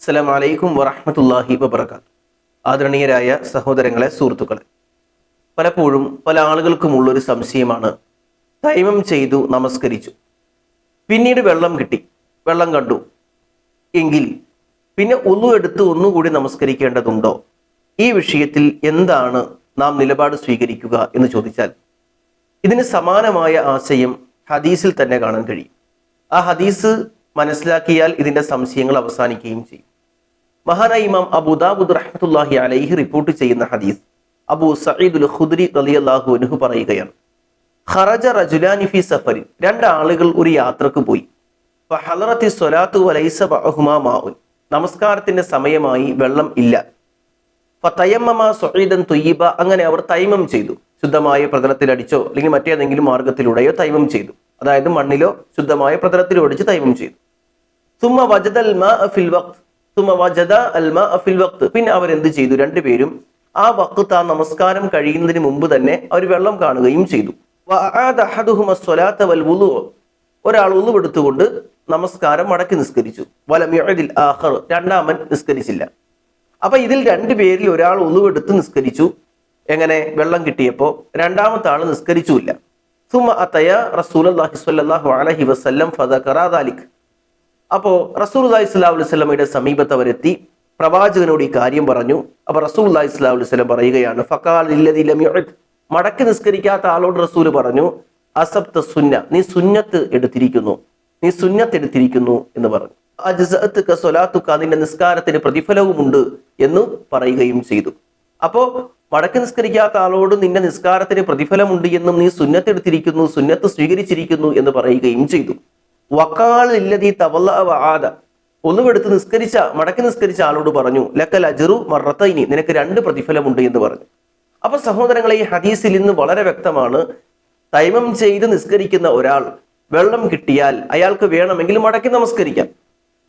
അസ്സലാം വലൈക്കും വറഹമത്തല്ലാഹി വബർക്കാത്ത് ആദരണീയരായ സഹോദരങ്ങളെ സുഹൃത്തുക്കളെ. പലപ്പോഴും പല ആളുകൾക്കുമുള്ളൊരു സംശയമാണ്. തൈമം ചെയ്തു നമസ്കരിച്ചു. പിന്നീട് വെള്ളം കിട്ടി. വെള്ളം കണ്ടു. എങ്കിൽ പിന്നെ ഒന്നും എടുത്ത് ഒന്നുകൂടി നമസ്കരിക്കേണ്ടതുണ്ടോ? ഈ വിഷയത്തിൽ എന്താണ് നാം നിലപാട് സ്വീകരിക്കുക എന്ന് ചോദിച്ചാൽ ഇതിന് സമാനമായ ആശയം ഹദീസിൽ തന്നെ കാണാൻ കഴിയും. ആ ഹദീസ് മനസ്സിലാക്കിയാൽ ഇതിന്റെ സംശയങ്ങൾ അവസാനിക്കുകയും ചെയ്യും. മഹാനായ ഇമാം അബു ദാബുദ് റഹ്മത്തുല്ലാഹി അലൈഹി റിപ്പോർട്ട് ചെയ്യുന്ന ഹദീസ് അബു സഈദുൽ ഖുദ്രി റളിയല്ലാഹു അൻഹു പറയുകയാണ്. ഖറജ റജുലാനി ഫി സഫരിൻ. രണ്ട് ആളുകൾ ഒരു യാത്രയ്ക്ക് പോയി. ഫഹലറത്തി സ്വലാത്തു വലൈസ ബഅഹുമാ മാഉൻ. നമസ്കാരത്തിന്റെ സമയമായി വെള്ളം ഇല്ല. ഫതയമ്മമ അങ്ങനെ അവർ തൈമം ചെയ്തു. ശുദ്ധമായ പ്രതലത്തിൽ അടിച്ചോ അല്ലെങ്കിൽ മറ്റേതെങ്കിലും മാർഗത്തിലൂടെയോ തൈമം ചെയ്തു. അതായത് മണ്ണിലോ ശുദ്ധമായ പ്രതലത്തിലോ അടിച്ച് തൈമം ചെയ്തു. സുമ വജദൽ ഫിൽ വഖ്ത്. പിന്നെ അവർ എന്ത് ചെയ്തു രണ്ടുപേരും ആ വക്കത്ത് ആ നമസ്കാരം കഴിയുന്നതിന് മുമ്പ് തന്നെ അവർ വെള്ളം കാണുകയും ചെയ്തു. ഒരാൾ ഉളുവെടുത്തുകൊണ്ട് നമസ്കാരം മടക്കി നിസ്കരിച്ചു. വലം ആഹർ രണ്ടാമൻ നിസ്കരിച്ചില്ല. അപ്പൊ ഇതിൽ രണ്ടു പേരിൽ ഒരാൾ ഉളുവെടുത്ത് നിസ്കരിച്ചു. എങ്ങനെ? വെള്ളം കിട്ടിയപ്പോ രണ്ടാമത്തെ ആൾ നിസ്കരിച്ചുമില്ല. സുമ അത്തയ റസൂലി സ്വല്ലല്ലാഹു അലൈഹി വസല്ലം ഫദകറ ദാലിക്. അപ്പോ റസൂൽ അല്ലാ സ്വലാഹു അലൈഹി സ്വലമയുടെ സമീപത്ത് അവരെത്തി. പ്രവാചകനോട് ഈ കാര്യം പറഞ്ഞു. അപ്പൊ റസൂൽ അല്ലാ സ്വലാഹു സ്വലം പറയുകയാണ് ഫക്കാൽ മടക്കി നിസ്കരിക്കാത്ത ആളോട് റസൂൽ പറഞ്ഞു അസബ്ത സുന്ന നീ സുന്നത്ത് എടുത്തിരിക്കുന്നു നീ സുന്നത്ത് എടുത്തിരിക്കുന്നു എന്ന് പറഞ്ഞു. സ്വലാത്തുക നിന്റെ നിസ്കാരത്തിന് പ്രതിഫലവുമുണ്ട് എന്ന് പറയുകയും ചെയ്തു. അപ്പോ മടക്കി നിസ്കരിക്കാത്ത ആളോട് നിന്റെ നിസ്കാരത്തിന് പ്രതിഫലമുണ്ട് എന്നും നീ സുന്നത്തെടുത്തിരിക്കുന്നു സുന്നത്ത് സ്വീകരിച്ചിരിക്കുന്നു എന്ന് പറയുകയും ചെയ്തു. വക്കാളില്ലതി ഒന്നുമെടുത്ത് നിസ്കരിച്ച മടക്കി നിസ്കരിച്ച ആളോട് പറഞ്ഞു ലക്കൽ അജറു മറത്തൈനി നിനക്ക് രണ്ട് പ്രതിഫലമുണ്ട് എന്ന് പറഞ്ഞു. അപ്പൊ സഹോദരങ്ങളെ ഈ ഹദീസിൽ നിന്ന് വളരെ വ്യക്തമാണ്. തൈമം ചെയ്ത് നിസ്കരിക്കുന്ന ഒരാൾ വെള്ളം കിട്ടിയാൽ അയാൾക്ക് വേണമെങ്കിൽ മടക്കി നമസ്കരിക്കാം.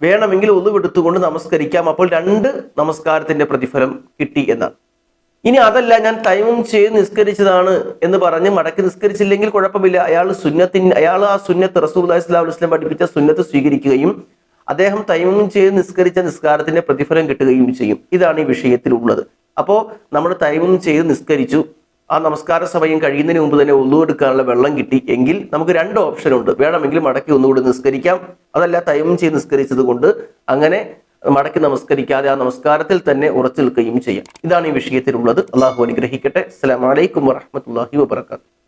വേണമെങ്കിൽ ഒന്നുവെടുത്തുകൊണ്ട് നമസ്കരിക്കാം. അപ്പോൾ രണ്ട് നമസ്കാരത്തിന്റെ പ്രതിഫലം കിട്ടി എന്നാണ്. ഇനി അതല്ല ഞാൻ ടൈമും ചെയ്ത് നിസ്കരിച്ചതാണ് എന്ന് പറഞ്ഞ് മടക്കി നിസ്കരിച്ചില്ലെങ്കിൽ കുഴപ്പമില്ല. അയാൾ സുന്നത്തിൻ അയാൾ ആ സുന്നത്ത് റസൂൽ അലൈഹി വസ്ലം പഠിപ്പിച്ച സുന്നത്ത് സ്വീകരിക്കുകയും അദ്ദേഹം ടൈമും ചെയ്ത് നിസ്കരിച്ച നിസ്കാരത്തിന്റെ പ്രതിഫലം കിട്ടുകയും ചെയ്യും. ഇതാണ് ഈ വിഷയത്തിലുള്ളത്. അപ്പോൾ നമ്മൾ ടൈമും ചെയ്ത് നിസ്കരിച്ചു. ആ നമസ്കാര സമയം കഴിയുന്നതിന് മുമ്പ് തന്നെ ഒന്നുകൊടുക്കാനുള്ള വെള്ളം കിട്ടി. എങ്കിൽ നമുക്ക് രണ്ട് ഓപ്ഷൻ ഉണ്ട്. വേണമെങ്കിൽ മടക്കി ഒന്നുകൂടി നിസ്കരിക്കാം. അതല്ല ടൈമും ചെയ്ത് നിസ്കരിച്ചത് കൊണ്ട് അങ്ങനെ മടക്കി നമസ്കരിക്കാതെ ആ നമസ്കാരത്തിൽ തന്നെ ഉറച്ചു നിൽക്കുകയും ചെയ്യാം. ഇതാണ് ഈ വിഷയത്തിലുള്ളത്. അള്ളാഹു അനുഗ്രഹിക്കട്ടെ. അസ്സലാമലൈക്കും വറഹമത്തല്ലാഹി വബർക്കാത്തു